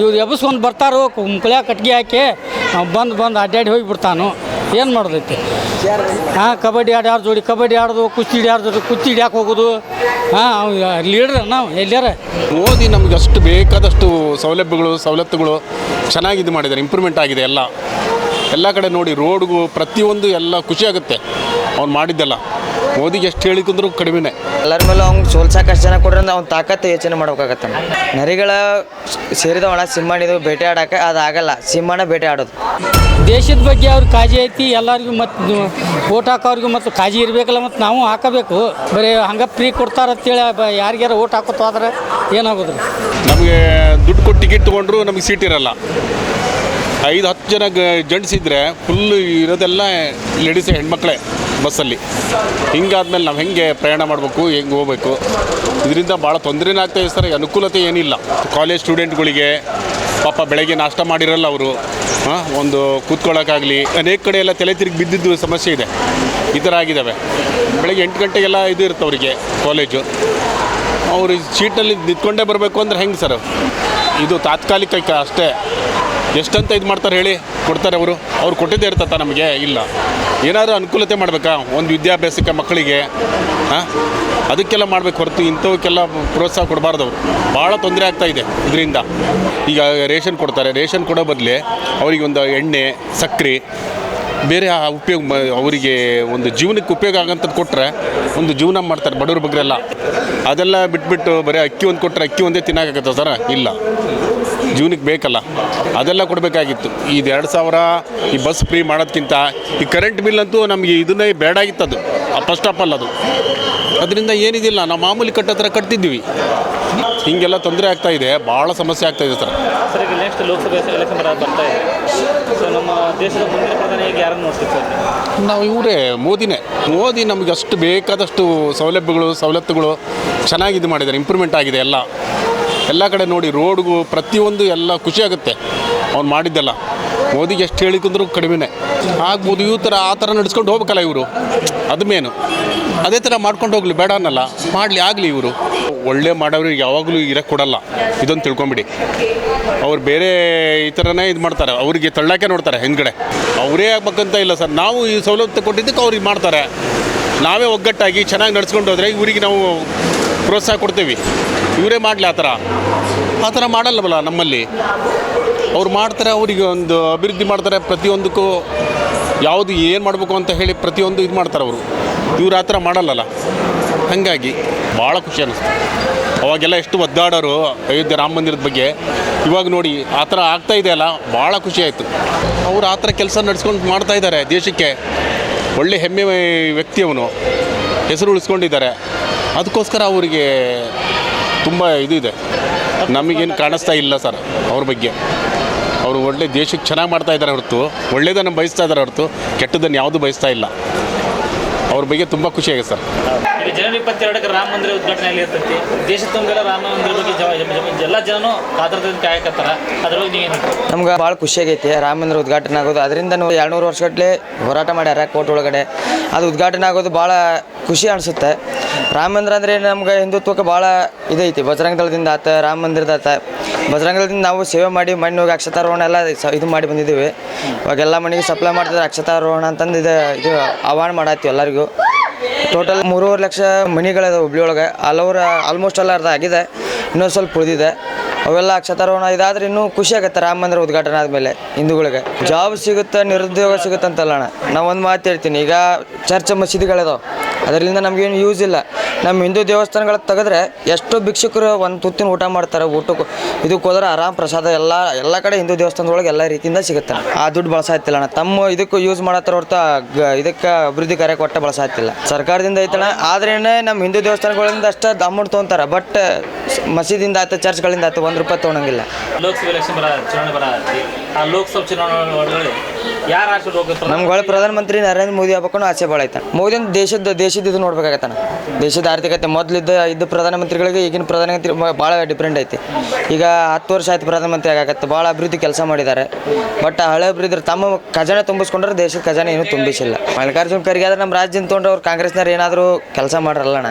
ಇವ್ರು ಎಬ್ಸ್ಕೊಂಡು ಬರ್ತಾರೋ ಮುಕ್ಳ್ಯಾಗ ಕಟ್ಗೆ ಹಾಕಿ ಬಂದು ಬಂದು ಅಡ್ಡಾಡಿ ಹೋಗಿ ಬಿಡ್ತಾನು ಏನು ಮಾಡೋದೈತಿ? ಹಾಂ, ಕಬಡ್ಡಿ ಆಡಿ ಯಾರು ಜೋಡಿ, ಕಬಡ್ಡಿ ಆಡೋದು, ಕುಸ್ತಿ ಹಿಡಿಯಾರ ಕುಸ್ತಿ ಹಿಡಿಯಾಕೆ ಹೋಗೋದು. ಹಾಂ ಲೀಡ್ರ್ ನಾವು ಎಲ್ಲಿಯಾರ ಓದಿ ನಮ್ಗೆ ಅಷ್ಟು ಬೇಕಾದಷ್ಟು ಸೌಲಭ್ಯಗಳು, ಸವಲತ್ತುಗಳು ಚೆನ್ನಾಗಿ ಇದು ಮಾಡಿದ್ದಾರೆ, ಇಂಪ್ರೂವ್ಮೆಂಟ್ ಆಗಿದೆ ಎಲ್ಲ. ಎಲ್ಲ ಕಡೆ ನೋಡಿ, ರೋಡ್ಗೂ ಪ್ರತಿಯೊಂದು ಎಲ್ಲ ಖುಷಿ ಆಗುತ್ತೆ. ಅವ್ನು ಮಾಡಿದ್ದೆಲ್ಲ. ಮೋದಿಗೆ ಎಷ್ಟು ಹೇಳಿಕೊಂಡ್ರು ಕಡಿಮೆನೇ. ಎಲ್ಲರ ಮೇಲೆ ಅವ್ನು ಸೋಲ್ಸಾಕಷ್ಟು ಜನ ಕೊಡ್ರಿ ಅಂದ್ರೆ ಅವ್ನ ತಾಕತ್ತು ಯೋಚನೆ ಮಾಡ್ಬೇಕಾಗತ್ತ ನರಿಗಳ ಸೇರಿದವಣ ಸಿಂಹಣಿದು ಬೇಟೆ ಆಡಕ್ಕೆ ಅದು ಆಗಲ್ಲ. ಸಿಂಹಣ ಬೇಟೆ ಆಡೋದು. ದೇಶದ ಬಗ್ಗೆ ಅವ್ರಿಗೆ ಕಾಜಿ ಐತಿ ಎಲ್ಲರಿಗೂ ಮತ್ತು ಓಟ್ ಹಾಕೋರಿಗೂ ಮತ್ತು ಕಾಜಿ ಇರಬೇಕಲ್ಲ ಮತ್ತು ನಾವು ಹಾಕಬೇಕು. ಬರೀ ಹಂಗೆ ಫ್ರೀ ಕೊಡ್ತಾರಂತೇಳಿ ಬ ಯಾರಿಗ್ಯಾರ ಓಟ್ ಹಾಕೋತ ಆದ್ರೆ ಏನಾಗೋದ್ರಿ ನಮಗೆ ದುಡ್ಡು ಕೊಟ್ಟು ಟಿಕೆಟ್ ತೊಗೊಂಡ್ರು ನಮಗೆ ಸೀಟ್ ಇರಲ್ಲ. ಐದು, ಹತ್ತು ಜನ ಜೆಂಟ್ಸ್ ಇದ್ದರೆ ಫುಲ್ ಇರೋದೆಲ್ಲ ಲೇಡೀಸ್ ಹೆಣ್ಮಕ್ಳೇ ಬಸ್ಸಲ್ಲಿ ಹಿಂಗಾದ್ಮೇಲೆ ನಾವು ಹೆಂಗೆ ಪ್ರಯಾಣ ಮಾಡಬೇಕು, ಹೆಂಗೆ ಹೋಗ್ಬೇಕು? ಇದರಿಂದ ಭಾಳ ತೊಂದರೆನೇ ಆಗ್ತಾಯಿದೆ ಸರ್ ಅನುಕೂಲತೆ ಏನಿಲ್ಲ. ಕಾಲೇಜ್ ಸ್ಟೂಡೆಂಟ್ಗಳಿಗೆ ಪಾಪ ಬೆಳಗ್ಗೆ ನಾಷ್ಟ ಮಾಡಿರಲ್ಲ ಅವರು ಒಂದು ಕೂತ್ಕೊಳ್ಳೋಕ್ಕಾಗಲಿ ಅನೇಕ ಕಡೆ ಎಲ್ಲ ತಲೆ ತಿರುಗಿ ಬಿದ್ದಿದ್ದು ಸಮಸ್ಯೆ ಇದೆ. ಈ ಥರ ಆಗಿದ್ದಾವೆ ಬೆಳಗ್ಗೆ ಎಂಟು ಗಂಟೆಗೆಲ್ಲ ಇದು ಇರುತ್ತೆ ಅವರಿಗೆ ಕಾಲೇಜು ಅವರು ಸೀಟಲ್ಲಿ ನಿಂತ್ಕೊಂಡೇ ಬರಬೇಕು ಅಂದ್ರೆ ಹೆಂಗೆ ಸರ್ ಇದು ತಾತ್ಕಾಲಿಕ ಅಷ್ಟೇ. ಎಷ್ಟಂತ ಇದು ಮಾಡ್ತಾರೆ ಹೇಳಿ ಕೊಡ್ತಾರೆ ಅವರು? ಅವ್ರು ಕೊಟ್ಟಿದ್ದೇ ಇರ್ತತ್ತ ನಮಗೆ? ಇಲ್ಲ. ಏನಾದರೂ ಅನುಕೂಲತೆ ಮಾಡಬೇಕಾ ಒಂದು ವಿದ್ಯಾಭ್ಯಾಸಕ್ಕೆ ಮಕ್ಕಳಿಗೆ? ಹಾಂ? ಅದಕ್ಕೆಲ್ಲ ಮಾಡಬೇಕು ಹೊರತು ಇಂಥವಕ್ಕೆಲ್ಲ ಪ್ರೋತ್ಸಾಹ ಕೊಡಬಾರ್ದು ಅವರು. ಭಾಳ ತೊಂದರೆ ಆಗ್ತಾ ಇದೆ ಇದರಿಂದ. ಈಗ ರೇಷನ್ ಕೊಡ್ತಾರೆ. ರೇಷನ್ ಕೊಡೋ ಬದಲೇ ಅವರಿಗೆ ಒಂದು ಎಣ್ಣೆ ಸಕ್ಕರೆ ಬೇರೆ ಉಪಯೋಗ ಅವರಿಗೆ ಒಂದು ಜೀವನಕ್ಕೆ ಉಪಯೋಗ ಆಗಂಥದ್ದು ಕೊಟ್ಟರೆ ಒಂದು ಜೀವನ ಮಾಡ್ತಾರೆ ಬಡವ್ರ ಬಗ್ಗೆಲ್ಲ ಅದೆಲ್ಲ ಬಿಟ್ಬಿಟ್ಟು ಬರೀ ಅಕ್ಕಿ ಒಂದು ಕೊಟ್ಟರೆ ಅಕ್ಕಿ ಒಂದೇ ತಿನ್ನೋಕ್ಕಾಗತ್ತ ಸರ? ಇಲ್ಲ. ಜೀವನಕ್ಕೆ ಬೇಕಲ್ಲ. ಅದೆಲ್ಲ ಕೊಡಬೇಕಾಗಿತ್ತು. ಇದು ಎರಡು ಸಾವಿರ ಈ ಬಸ್ ಫ್ರೀ ಮಾಡೋದಕ್ಕಿಂತ ಈ ಕರೆಂಟ್ ಬಿಲ್ ಅಂತೂ ನಮಗೆ ಇದನ್ನೇ ಬೇಡಾಗಿತ್ತು ಅದು ಫಸ್ಟ್ ಆಫ್ ಆಲ್ ಅದು ಅದರಿಂದ ಏನಿದಿಲ್ಲ ನಾವು ಮಾಮೂಲಿ ಕಟ್ಟತ್ರ ಕಟ್ತಿದ್ವಿ ಹೀಗೆಲ್ಲ ತೊಂದರೆ ಆಗ್ತಾ ಇದೆ ಭಾಳ ಸಮಸ್ಯೆ ಆಗ್ತಾ ಇದೆ ಸರ್. ಸರ್ ಈಗ ನೆಕ್ಸ್ಟ್ ಲೋಕಸಭೆ ಎಲೆಕ್ಷನ್ ಬರ ಬರ್ತಾ ಇದೆ. ಸೊ ನಮ್ಮ ದೇಶದ ಮುಂದಿನ ಯಾರನ್ನು ನೋಡ್ತೀವಿ ಸರ್? ನಾವು ಇವರೇ ಮೋದಿನೇ. ಮೋದಿ ನಮಗೆ ಅಷ್ಟು ಬೇಕಾದಷ್ಟು ಸೌಲಭ್ಯಗಳು ಸವಲತ್ತುಗಳು ಚೆನ್ನಾಗಿ ಇದು ಮಾಡಿದ್ದಾರೆ ಇಂಪ್ರೂವ್ಮೆಂಟ್ ಆಗಿದೆ ಎಲ್ಲ. ಎಲ್ಲ ಕಡೆ ನೋಡಿ ರೋಡ್ಗೂ ಪ್ರತಿಯೊಂದು ಎಲ್ಲ ಖುಷಿ ಆಗುತ್ತೆ. ಅವ್ನು ಮಾಡಿದ್ದೆಲ್ಲ. ಮೋದಿಗೆ ಎಷ್ಟು ಹೇಳಿಕೊಂಡ್ರು ಕಡಿಮೆನೇ. ಆಗ್ಬೋದು ಈ ಥರ ಆ ಥರ ನಡೆಸ್ಕೊಂಡು ಹೋಗ್ಬೇಕಲ್ಲ ಇವರು. ಅದು ಮೇನು ಅದೇ ಥರ ಮಾಡ್ಕೊಂಡು ಹೋಗ್ಲಿ, ಬೇಡ ಅನ್ನಲ್ಲ. ಮಾಡಲಿ, ಆಗಲಿ ಇವರು. ಒಳ್ಳೆ ಮಾಡೋರಿಗೆ ಯಾವಾಗಲೂ ಇರಕ್ಕೆ ಕೊಡಲ್ಲ. ಇದೊಂದು ತಿಳ್ಕೊಂಬಿಡಿ. ಅವ್ರು ಬೇರೆ ಈ ಥರನೇ ಇದು ಮಾಡ್ತಾರೆ. ಅವರಿಗೆ ತಳ್ಳಕ್ಕೆ ನೋಡ್ತಾರೆ ಹಿಂದ್ಗಡೆ. ಅವರೇ ಆಗ್ಬೇಕಂತ ಇಲ್ಲ ಸರ್. ನಾವು ಈ ಸವಲತ್ತು ಕೊಟ್ಟಿದ್ದಕ್ಕೆ ಅವ್ರಿಗೆ ಮಾಡ್ತಾರೆ. ನಾವೇ ಒಗ್ಗಟ್ಟಾಗಿ ಚೆನ್ನಾಗಿ ನಡ್ಸ್ಕೊಂಡು ಹೋದರೆ ಇವರಿಗೆ ನಾವು ಪ್ರೋತ್ಸಾಹ ಕೊಡ್ತೀವಿ. ಇವರೇ ಮಾಡಲಿ ಆ ಥರ. ಆ ಥರ ಮಾಡಲ್ಲವಲ್ಲ ನಮ್ಮಲ್ಲಿ? ಅವ್ರು ಮಾಡ್ತಾರೆ, ಅವರಿಗೆ ಒಂದು ಅಭಿವೃದ್ಧಿ ಮಾಡ್ತಾರೆ, ಪ್ರತಿಯೊಂದಕ್ಕೂ ಯಾವುದು ಏನು ಮಾಡಬೇಕು ಅಂತ ಹೇಳಿ ಪ್ರತಿಯೊಂದು ಇದು ಮಾಡ್ತಾರೆ ಅವರು. ಇವ್ರು ಆ ಥರ ಮಾಡಲ್ಲಲ್ಲ. ಹಾಗಾಗಿ ಭಾಳ ಖುಷಿ ಅನ್ನಿಸ್ತು ಅವಾಗೆಲ್ಲ ಎಷ್ಟು ಒದ್ದಾಡೋರು ಅಯೋಧ್ಯೆ ರಾಮ ಮಂದಿರದ ಬಗ್ಗೆ. ಇವಾಗ ನೋಡಿ, ಆ ಥರ ಆಗ್ತಾ ಇದೆಯಲ್ಲ ಭಾಳ ಖುಷಿ ಆಯಿತು. ಅವರು ಆ ಥರ ಕೆಲಸ ನಡೆಸ್ಕೊಂಡು ಮಾಡ್ತಾ ಇದ್ದಾರೆ ದೇಶಕ್ಕೆ. ಒಳ್ಳೆ ಹೆಮ್ಮೆ ವ್ಯಕ್ತಿ ಅವನು. ಹೆಸರು ಉಳಿಸ್ಕೊಂಡಿದ್ದಾರೆ. ಅದಕ್ಕೋಸ್ಕರ ಅವರಿಗೆ ತುಂಬ ಇದು ಇದೆ ನಮಗೇನು ಕಾಣಿಸ್ತಾ ಇಲ್ಲ ಸರ್ ಅವ್ರ ಬಗ್ಗೆ. ಅವರು ಒಳ್ಳೆ ದೇಶಕ್ಕೆ ಚೆನ್ನಾಗಿ ಮಾಡ್ತಾ ಇದ್ದಾರೆ ಹೊರತು ಒಳ್ಳೆಯದನ್ನು ಬಯಸ್ತಾ ಇದ್ದಾರೆ ಹೊರತು ಕೆಟ್ಟದನ್ನು ಯಾವುದು ಬಯಸ್ತಾ ಇಲ್ಲ. ಅವ್ರ ಬಗ್ಗೆ ತುಂಬ ಖುಷಿಯಾಗಿದೆ ಸರ್. ಜನವರಿ ಇಪ್ಪತ್ತೆರಡಕ್ಕೆ ರಾಮ ಮಂದಿರ ಉದ್ಘಾಟನೆಯಲ್ಲಿ ಇರ್ತೈತಿ. ದೇಶ ತುಂಬೆಲ್ಲ ರಾಮ ಮಂದಿರ ಬಗ್ಗೆ ಎಲ್ಲ ಜನನು ಕಾತರದಿಂದ ಕಾಯಕತ್ತಾರ. ಅದ್ರ ಬಗ್ಗೆ ನೀವೇನು ನಮ್ಗೆ ಭಾಳ ಖುಷಿಯಾಗೈತಿ ರಾಮ ಮಂದಿರ ಉದ್ಘಾಟನೆ ಆಗೋದು. ಅದರಿಂದ ನಾವು ಎರಡುನೂರು ವರ್ಷಗಟ್ಟಲೆ ಹೋರಾಟ ಮಾಡ್ಯಾರ ಕೋರ್ಟ್ ಒಳಗಡೆ. ಅದು ಉದ್ಘಾಟನೆ ಆಗೋದು ಭಾಳ ಖುಷಿ ಅನಿಸುತ್ತೆ. ರಾಮ ಮಂದಿರ ಅಂದರೆ ನಮ್ಗೆ ಹಿಂದುತ್ವಕ್ಕೆ ಭಾಳ ಇದೈತಿ. ಬಜರಂಗ ದಳದಿಂದ ಆತ ರಾಮ ಮಂದಿರದ ಆತ. ಬಜರಂಗ ದಳದಿಂದ ನಾವು ಸೇವೆ ಮಾಡಿ ಮಣ್ಣು ಹೋಗಿ ಅಕ್ಷತಾರೋಹಣ ಎಲ್ಲ ಇದು ಮಾಡಿ ಬಂದಿದ್ದೀವಿ. ಇವಾಗೆಲ್ಲ ಮನೆಗೆ ಸಪ್ಲೈ ಮಾಡ್ತಿದ್ರೆ ಅಕ್ಷತಾರೋಹಣ ಅಂತಂದು ಇದು ಇದು ಆಹ್ವಾನ ಮಾಡತ್ತೀವಿ ಎಲ್ಲರಿಗೂ. ಟೋಟಲ್ ಮೂರುವರೆ ಲಕ್ಷ ಮನಿಗಳಿದೆ ಹುಬ್ಳಿಯೊಳಗೆ. ಓವರ್ ಆಲ್ಮೋಸ್ಟ್ ಎಲ್ಲ ಅರ್ಧ ಆಗಿದೆ. ಇನ್ನೊಂದು ಸ್ವಲ್ಪ ಉಳಿದಿದೆ. ಅವೆಲ್ಲ ಅಕ್ಷತಾರೋಹಣ ಇದಾದ್ರೆ ಇನ್ನೂ ಖುಷಿ ಆಗುತ್ತೆ ರಾಮ ಮಂದಿರ ಉದ್ಘಾಟನೆ ಆದಮೇಲೆ ಹಿಂದೂಗಳಿಗೆ. ಜಾಬ್ ಸಿಗುತ್ತೆ, ನಿರುದ್ಯೋಗ ಸಿಗುತ್ತೆ ಅಂತಲ್ಲ ಒಂದು ಮಾತು ಹೇಳ್ತೀನಿ. ಈಗ ಚರ್ಚ್ ಮಸೀದಿಗಳಿದಾವೆ. ಅದರಿಂದ ನಮಗೇನು ಯೂಸ್ ಇಲ್ಲ. ನಮ್ಮ ಹಿಂದೂ ದೇವಸ್ಥಾನಗಳ ತೆಗೆದ್ರೆ ಎಷ್ಟೋ ಭಿಕ್ಷುಕರು ಒಂದು ತುತ್ತಿನ ಊಟ ಮಾಡ್ತಾರೆ, ಊಟಕ್ಕೆ. ಇದಕ್ಕೆ ಹೋದ್ರೆ ಆರಾಮ್ ಪ್ರಸಾದ ಎಲ್ಲ ಎಲ್ಲ ಕಡೆ ಹಿಂದೂ ದೇವಸ್ಥಾನದೊಳಗೆ ಎಲ್ಲ ರೀತಿಯಿಂದ ಸಿಗುತ್ತೆ. ಆ ದುಡ್ಡು ಬಳಸಾತಿಲ್ಲ ಅಣ್ಣ. ತಮ್ಮ ಇದಕ್ಕೂ ಯೂಸ್ ಮಾಡತ್ತಾರ ಹೊರತು ಇದಕ್ಕೆ ಅಭಿವೃದ್ಧಿ ಕಾರ್ಯಕ್ಕೆ ಒಟ್ಟ ಬಳಸಾತಿಲ್ಲ ಸರ್ಕಾರದಿಂದ ಐತಣ್ಣ. ಆದ್ರೇನೆ ನಮ್ಮ ಹಿಂದೂ ದೇವಸ್ಥಾನಗಳಿಂದ ಅಷ್ಟೇ ಅಮೌಂಟ್ ತೊಗೊಂತಾರೆ. ಬಟ್ ಮಸೀದಿಂದ ಆಯ್ತು, ಚರ್ಚ್ಗಳಿಂದ ಆಯ್ತು, ಒಂದು ರೂಪಾಯಿ ತೊಗೊಳಂಗಿಲ್ಲ. ಲೋಕಸಭೆ ಚುನಾವಣೆ ಬರ ಲೋಕಸಭೆ ಚುನಾವಣೆ ಯಾರು ಆಶೀರ್ವಾದ ಹೋಗುತ್ತೆ ಪ್ರಧಾನಮಂತ್ರಿ ನರೇಂದ್ರ ಮೋದಿ ಆಗ್ಬೇಕು ಆಸೆ ಭಾಳ ಐತೆ. ಮೋದಿ ದೇಶದ ದೇಶದ ಇದು ನೋಡ್ಬೇಕಾಗತ್ತಾನ ದೇಶದ ಆರ್ಥಿಕತೆ ಮೊದಲಿದ್ದ ಇದ್ದ ಪ್ರಧಾನಮಂತ್ರಿಗಳಿಗೆ ಈಗಿನ ಪ್ರಧಾನಮಂತ್ರಿ ಭಾಳ ಡಿಫ್ರೆಂಟ್ ಐತಿ. ಈಗ ಹತ್ತು ವರ್ಷ ಆಯ್ತು ಪ್ರಧಾನಮಂತ್ರಿ ಆಗತ್ತೆ ಭಾಳ ಅಭಿವೃದ್ಧಿ ಕೆಲಸ ಮಾಡಿದ್ದಾರೆ. ಬಟ್ ಹಳೆ ಅಭಿವೃದ್ಧಿ ತಮ್ಮ ಖಜಾನೆ ತುಂಬಿಸ್ಕೊಂಡ್ರೆ ದೇಶದ ಖಜಾನೆ ಏನೂ ತುಂಬಿಸಿಲ್ಲ. ಮಲ್ಲಿಕಾರ್ಜುನ ಖರ್ಗೆ ಆದ್ರೆ ನಮ್ಮ ರಾಜ್ಯ ತೊಗೊಂಡ್ರೆ ಅವ್ರು ಕಾಂಗ್ರೆಸ್ನವ್ರು ಏನಾದರೂ ಕೆಲಸ ಮಾಡ್ರಲ್ಲಣ್ಣ.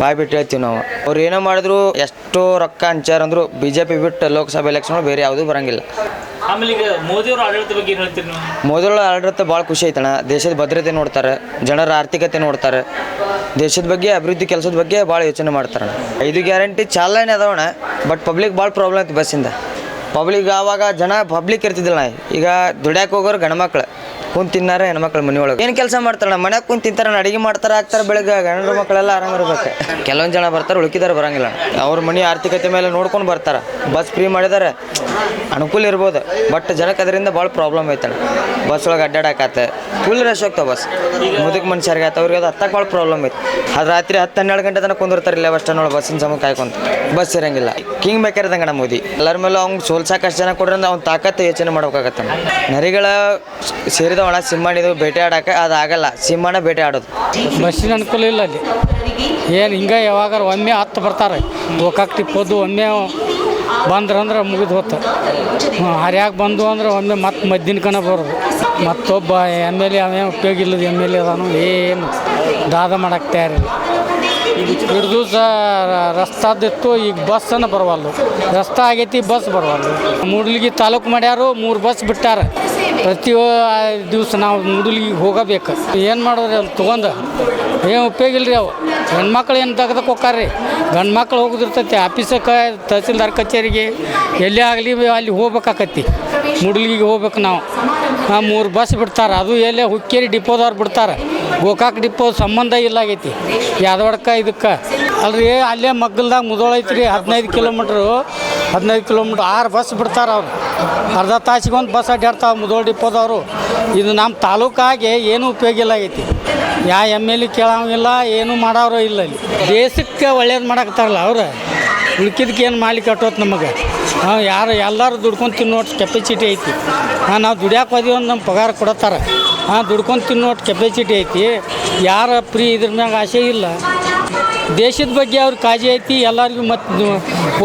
ಬಾಯ್ ಬಿಟ್ಟು ಹೇಳ್ತೀವಿ ನಾವು. ಅವ್ರು ಏನೋ ಮಾಡಿದ್ರು ಎಷ್ಟೋ ರೊಕ್ಕ ಹಂಚಾರ ಅಂದ್ರು ಬಿ ಜೆ ಪಿ ಬಿಟ್ಟು ಲೋಕಸಭೆ ಎಲೆಕ್ಷನ್ ಬೇರೆ ಯಾವುದೂ ಬರಂಗಿಲ್ಲ. ಆಮೇಲೆ ಈಗ ಮೋದಿಯವರ ಆಡಳಿತ ಬಗ್ಗೆ ಭಾಳ ಖುಷಿ ಐತಣ್ಣ ದೇಶದ ಭದ್ರತೆ ನೋಡ್ತಾರೆ, ಜನರ ಆರ್ಥಿಕತೆ ನೋಡ್ತಾರೆ. ದೇಶದ ಬಗ್ಗೆ, ಅಭಿವೃದ್ಧಿ ಕೆಲಸದ ಬಗ್ಗೆ ಭಾಳ ಯೋಚನೆ ಮಾಡ್ತಾರಣ ಐದು ಗ್ಯಾರಂಟಿ ಚಾಲನೆ ಅದಾವಣ ಬಟ್ ಪಬ್ಲಿಕ್ ಭಾಳ ಪ್ರಾಬ್ಲಮ್ ಐತಿ ಬಸ್ಸಿಂದ ಪಬ್ಲಿಕ್ ಆವಾಗ ಜನ ಪಬ್ಲಿಕ್ ಇರ್ತಿದ್ದಿಲ್ಲ ಈಗ ದುಡ್ಯಾಕೆ ಹೋಗೋರು ಗಣಮಕ್ಳು ಕುಂತು ತಿನ್ನಾರ ಹೆಣ್ಮಕ್ಳು ಮನೆ ಒಳಗೆ. ಏನು ಕೆಲಸ ಮಾಡ್ತಾರಣ್ಣ ಮನ್ಯಾಗ ಕುಂತ ತಿಂತಾರ ಅಡಿಗೆ ಮಾಡ್ತಾರೆ, ಹಾಕ್ತಾರೆ ಬೆಳಗ್ಗೆ ಗಂಡು ಮಕ್ಕಳೆಲ್ಲ ಆರಾಮ ಇರ್ಬೇಕು. ಕೆಲವೊಂದು ಜನ ಬರ್ತಾರೆ, ಉಳ್ಕಿದಾರೆ ಬರಂಗಿಲ್ಲ ಅವ್ರ ಮನೆ ಆರ್ಥಿಕತೆ ಮೇಲೆ ನೋಡ್ಕೊಂಡು ಬರ್ತಾರೆ. ಬಸ್ ಫ್ರೀ ಮಾಡಿದ್ದಾರೆ ಅನುಕೂಲ ಇರ್ಬೋದು ಬಟ್ ಜನಕ್ಕೆ ಅದರಿಂದ ಭಾಳ ಪ್ರಾಬ್ಲಮ್ ಐತಣ ಬಸ್ ಒಳಗೆ ಅಡ್ಡಾಡಕತ್ತೆ ಫುಲ್ ರಶ್ ಹೋಗ್ತಾವೆ ಬಸ್ ಮುದುಕ ಮನುಷ್ಯರಿಗೆ ಆಯ್ತು ಅವ್ರಿಗೆ ಅದು ಹತ್ತಕ್ಕೆ ಭಾಳ ಪ್ರಾಬ್ಲಮ್ ಐತೆ. ಅದು ರಾತ್ರಿ ಹತ್ತು ಹನ್ನೆರಡು ಗಂಟೆ ತನಕ ಕುಂದಿರ್ತಾರೆ ಇಲ್ಲ ಬಸ್ ಸ್ಟ್ಯಾಂಡ್ ಬಸ್ಸಿನ ಸಮ ಕಾಯ್ಕೊಂತ ಬಸ್ ಇರಂಗಿಲ್ಲ. King maker Modi. ಎಲ್ಲರ ಮೇಲೆ ಅವ್ನು ಸೋಲ್ಸಾಕಷ್ಟು ಜನ ಕೊಡ್ರಿ ಅವ್ನು ತಾಕತ್ತು ಯೋಚನೆ ಮಾಡ್ಬೇಕಾಗತ್ತೆ ನರಿಗಳ ಸೇರಿದವಣ ಸಿಂಹಣಿದು ಬೇಟೆ ಆಡಕ್ಕೆ ಅದು ಆಗಲ್ಲ. ಸಿಂಹನ ಬೇಟೆ ಆಡೋದು. ಬಸ್ಸಿನ ಅನುಕೂಲ ಇಲ್ಲ ಅಲ್ಲಿ. ಏನು ಹಿಂಗೆ ಯಾವಾಗಾರ ಒಮ್ಮೆ ಹತ್ತು ಬರ್ತಾರೆ. ಗೋಕಾಕ್ ಟಿಪ್ಪೋದು, ಒಮ್ಮೆ ಬಂದ್ರಂದ್ರೆ ಮುಗಿದು ಹೋತ ಹರ್ಯಾಗ ಬಂದು ಅಂದ್ರೆ ಒಮ್ಮೆ ಮತ್ತೆ ಮದ್ದಿನ ಕಣ ಬರೋದು. ಮತ್ತೊಬ್ಬ ಎಂ ಎಲ್ ಎ ಅವೇ ಉಪಯೋಗ ಇಲ್ಲದ ಎಂ ಎಲ್ ಎ ಅದಾನು, ಏನು ದಾದ ಮಾಡಕ್ಕೆ ತಯಾರಿಲ್ಲ. ಹಿಡಿದು ರಸ್ತಾದಿತ್ತು ಈಗ ಬಸ್ಸನ್ನು ಬರವಲ್ಲು ರಸ್ತೆ ಆಗೈತಿ ಬಸ್ ಬರವಲ್ಲು ಮೂಡ್ಲಿಗಿ ತಾಲೂಕು ಮಾಡ್ಯಾರು, ಮೂರು ಬಸ್ ಬಿಟ್ಟಾರ. ಪ್ರತಿ ದಿವಸ ನಾವು ಮುಡುಲಿಗೆ ಹೋಗಬೇಕು. ಏನು ಮಾಡೋದ್ರಿ ಅಲ್ಲಿ ತೊಗೊಂಡು? ಏನು ಉಪಯೋಗ ಇಲ್ರಿ ಅವು? ಹೆಣ್ಮಕ್ಳು ಏನು ತೆಗ್ದಕ್ಕೆ ಹೋಗ್ತಾರ್ರಿ ಗಂಡು ಮಕ್ಳು ಹೋಗುದಿರ್ತೈತಿ ಆಫೀಸಕ್ಕೆ ತಹಸೀಲ್ದಾರ್ ಕಚೇರಿಗೆ, ಎಲ್ಲೇ ಆಗಲಿ ಅಲ್ಲಿ ಹೋಗ್ಬೇಕಾಕತ್ತಿ. ಮುಡುಲಿಗೆ ಹೋಗ್ಬೇಕು ನಾವು. ಆ ಮೂರು ಬಸ್ ಬಿಡ್ತಾರೆ, ಅದು ಎಲ್ಲೇ ಹುಕ್ಕೇರಿ ಡಿಪೋದವ್ರು ಬಿಡ್ತಾರೆ. ಗೋಕಾಕ್ ಡಿಪೋ ಸಂಬಂಧ ಇಲ್ಲ ಆಗೈತಿ ಯಾದವಾಡಕ್ಕೆ ಇದಕ್ಕೆ. ಅಲ್ರಿ, ಅಲ್ಲೇ ಮಗ್ಗಲ್ದಾಗ ಮುದೋಳೈತಿ ರೀ ಹದಿನೈದು ಕಿಲೋಮೀಟ್ರು. ಹದಿನೈದು ಕಿಲೋಮೀಟ್ರ್, ಆರು ಬಸ್ ಬಿಡ್ತಾರೆ ಅವರು. ಅರ್ಧ ತಾಸಿಗೆ ಒಂದು ಬಸ್ ಅಡ್ಡಾಡ್ತಾವೆ ಮುದೋಳ್ ಡಿಪೋದವರು. ಇದು ನಮ್ಮ ತಾಲೂಕಾಗೆ ಏನೂ ಉಪಯೋಗ ಇಲ್ಲ ಆಗೈತಿ ಯಾ ಎಂ ಎಲ್ ಎ ಕೇಳೋಂಗಿಲ್ಲ ಏನೂ ಮಾಡೋರು ಇಲ್ಲ ಇಲ್ಲಿ. ದೇಶಕ್ಕೆ ಒಳ್ಳೇದು ಮಾಡಕ್ತಾರಲ್ಲ ಅವ್ರು. ಉಳ್ಕಿದಕ್ಕೆ ಏನು ಮಾಲಿ ಕಟ್ಟೋದು ನಮಗೆ. ನಾವು ಯಾರು ಎಲ್ಲರೂ ದುಡ್ಕೊಂಡು ತಿನ್ನೋಷ್ಟು ಕೆಪಾಸಿಟಿ ಐತಿ. ಹಾಂ, ನಾವು ದುಡಿಯಾಕೆ ಹೋದಿವಿ ಅಂದ್ರೆ ನಮ್ಮ ಪಗಾರ ಕೊಡತ್ತಾರೆ. ಹಾಂ, ದುಡ್ಕೊಂಡು ತಿನ್ನೋಷ್ಟು ಕೆಪಾಸಿಟಿ ಐತಿ. ಯಾರ ಫ್ರೀ ಇದ್ರ ಮ್ಯಾಗ ಆಸೆ ಇಲ್ಲ. ದೇಶದ ಬಗ್ಗೆ ಅವ್ರಿಗೆ ಕಾಳಜಿ ಐತಿ, ಎಲ್ಲರಿಗೂ ಮತ್ತು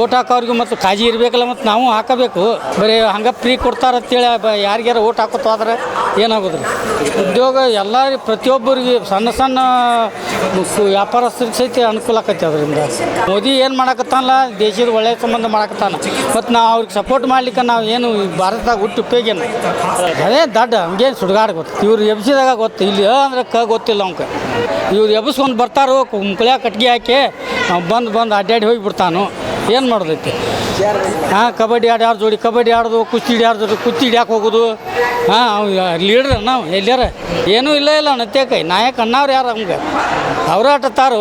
ಓಟ್ ಹಾಕೋರಿಗೂ ಮತ್ತು ಕಾಳಜಿ ಇರಬೇಕಲ್ಲ ಮತ್ತು ನಾವು ಹಾಕಬೇಕು. ಬರೀ ಹಂಗೆ ಫ್ರೀ ಕೊಡ್ತಾರಂತೇಳಿ ಬ ಯಾರಿಗಾರ ಓಟ್ ಹಾಕೋತ ಹೋದ್ರೆ ಏನಾಗೋದ್ರಿ? ಉದ್ಯೋಗ ಎಲ್ಲ ಪ್ರತಿಯೊಬ್ಬರಿಗೆ ಸಣ್ಣ ಸಣ್ಣ ವ್ಯಾಪಾರ ವ್ಯಾಪಾರಸ್ಥರಿಗೆ ಸಹಿತ ಅನುಕೂಲ ಆಕೈತಿ ಅದರಿಂದ. ಮೋದಿ ಏನು ಮಾಡಕತ್ತಾನಲ್ಲ? ದೇಶದ ಒಳ್ಳೆಯ ಸಂಬಂಧ ಮಾಡಕತ್ತಾನ. ಮತ್ತು ನಾವು ಅವ್ರಿಗೆ ಸಪೋರ್ಟ್ ಮಾಡ್ಲಿಕ್ಕೆ ನಾವು ಏನು ಭಾರತದಾಗ ಹುಟ್ಟು ಉಪಯೋಗ ಅದೇ ದಡ್ಡ, ಹಂಗೇನು ಸುಡ್ಗಾಡ ಗೊತ್ತು. ಇವ್ರು ಎಬ್ಸಿದಾಗ ಗೊತ್ತು. ಇಲ್ಲಿ ಅಂದ್ರೆ ಕ ಗೊತ್ತಿಲ್ಲ ಅವ್ಕೆ ಇವ್ರು ಎಬ್ಸ್ಕೊಂಡು ಬರ್ತಾರೋ ಕುಂಕಳ್ಯಾಗ ಕಟ್ಗೆ ಹಾಕಿ ಅವ್ನು ಬಂದು ಬಂದು ಅಡ್ಡಾಡಿ ಹೋಗಿ ಬಿಡ್ತಾನು ಏನು ಮಾಡೋದೈತಿ? ಹಾಂ, ಕಬಡ್ಡಿ ಯಾರು ಜೋಡಿ? ಕಬಡ್ಡಿ ಆಡೋದು, ಕುಸ್ತಿ ಹಿಡಿ ಜೋಡಿ? ಕುಸ್ತಿ ಹಿಡಿಯಾಕೆ ಹೋಗೋದು. ಹಾಂ ಲೀಡ್ರ ನಾವು ಎಲ್ಲಿಯಾರ ಏನೂ ಇಲ್ಲ ಇಲ್ಲ ನತ್ಯಕೈ ನಾಯಕ ಅಣ್ಣವ್ರು ಯಾರು ನಮ್ಗೆ ಅವ್ರ ಆಟತ್ತಾರು